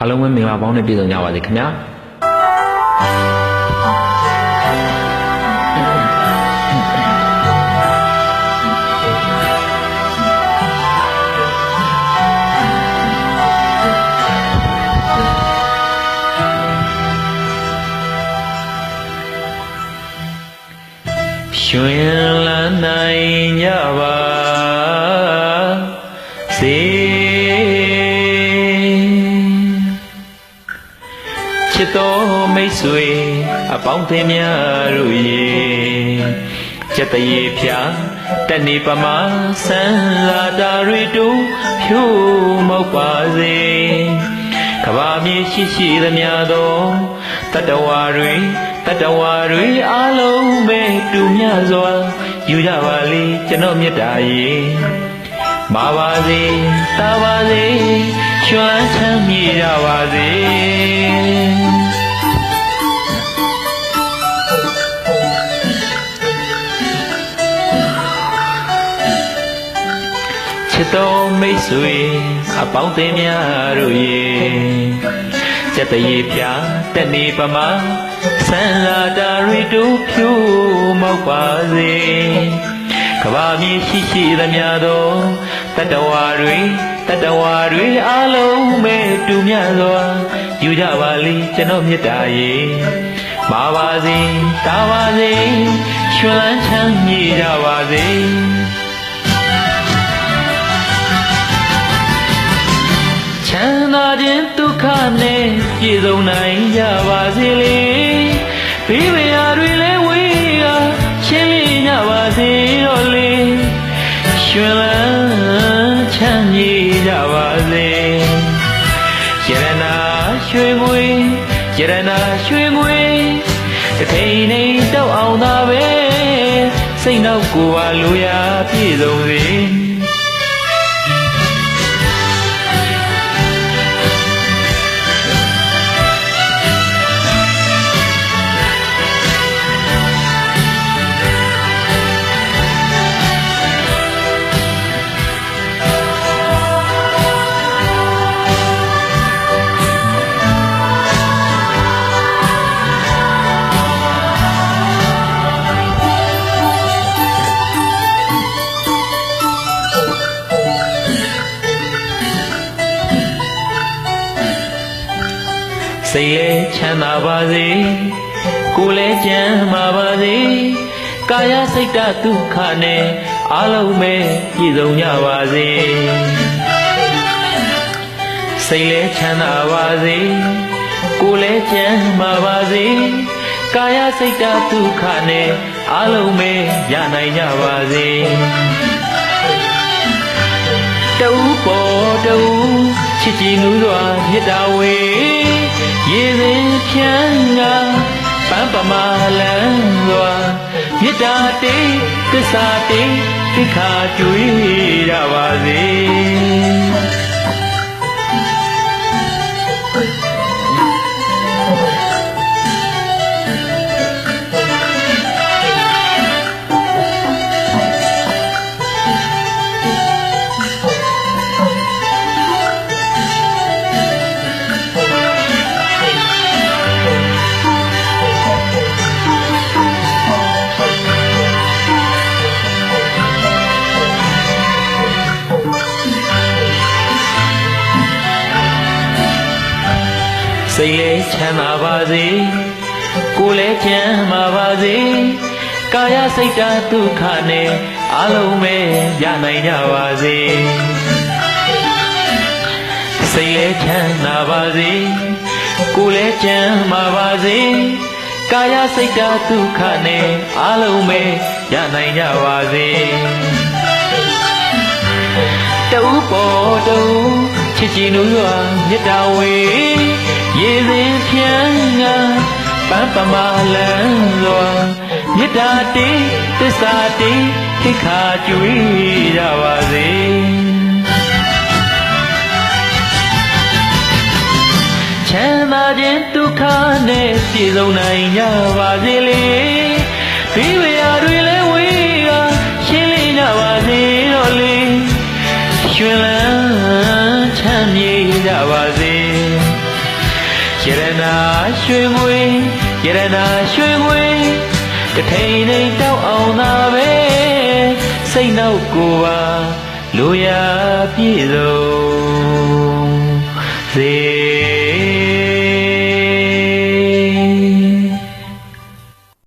အားလုံးပဲမင်္ဂလာပေါင်းနဲ့ပြည့်စုံကြပါစေခင်ဗျာ ရွှင်လန်းနိုင်ကြပါစေချစ်တော်မိတ်ဆွေအပေါင်းသင်းများတို့ရေကျက်တရေဖြာတက်နေပမာဆန်းလာတာတွေတို့ဖြိုးမောက်ပါစေကဘာမြေရှိရှိသမျှသောတတဝါတွေ တတဝါတွေအားလုံးပဲတူမြစွာယူကြပါလေကျွန်တော်မြတ်တာရေပါပါစေတာပါစေကျွမ်းချမ်းမြေကြပါစေချစ်တော်မိတ်ဆွေအပေါင်းအသင်းများတို့ရေစက်တရေပြတက်နေပမာ ဆန္လာတာရီတို့ဖြူမောက်ပါစေကဘာမြေရှိရှိသမျှသောတတဝါတွေတတဝါတွေအားလုံးပဲတူမြစွာယူကြပါလိကျွန်တော်မြတ်တာရေပါပါစေတာပါစေရွှင်လန်းချမ်းမြေကြပါစေချမ်းသာခြင်း ဒုက္ခနဲ့ပြည့်စုံနိုင်ကြပါစေလေဘေးပရာတွေလည်းဝေးကရှင်းလင်းကြပါစေတော့လေရွှင်လန်းချမ်းမြေကြပါစေယရနာရွှေငွေယရနာရွှေငွေတစ်ထိန်နေတောက်အောင်သာပဲစိတ်နောက်ကိုယ်ပါလူရာပြည့်စုံစေ စိတ်လဲချမ်းသာပါစေကိုယ်လဲကျန်းမာပါစေကာယစိတ်တဒုက္ခနဲ့အလုံးပဲပြည့်စုံကြပါစေစိတ်လဲချမ်းသာပါစေကိုယ်လဲကျန်းမာပါစေကာယစိတ်တဒုက္ခနဲ့အလုံးပဲရနိုင်ကြပါစေတူပေါ်တူချစ်ကြည်နူးစွာမေတ္တာဝေ မာလန်းစွာမေတ္တာတေသစ္စာတေသိခာကျွေးကြပါစေ စိတ်လဲချမ်းသာပါစေကိုယ်လဲချမ်းသာပါစေကာယစိတ်ဓာတ်ဒုက္ခနဲ့အလုံးပဲရနိုင်ကြပါစေစိတ်လဲချမ်းသာပါစေကိုယ်လဲချမ်းသာပါစေကာယစိတ်ဓာတ်ဒုက္ခနဲ့အလုံးပဲရနိုင်ကြပါစေတူပေါ်တူ ချစ်ကြည်နူးစွာမြတ်တာဝေရေစင်ဖြန်းငါပန်းပမာလန်းစွာမြတ်တာတေးသစ္စာတေးခိခါကြွေးကြပါစေချမ်းသာခြင်းဒုက္ခနဲ့ပြည့်စုံနိုင်ကြပါစေလေဒီဝေယာတွေလည်းဝေးကရှင်းလင်းကြပါစေတော့လေရှင်လ ရတနာရွှင်ငွေရတနာရွှင်ငွေတထိန်ထိန်တောက်အောင်သာပဲစိတ်နောက်ကိုပါလိုရာပြည့်စုံစေ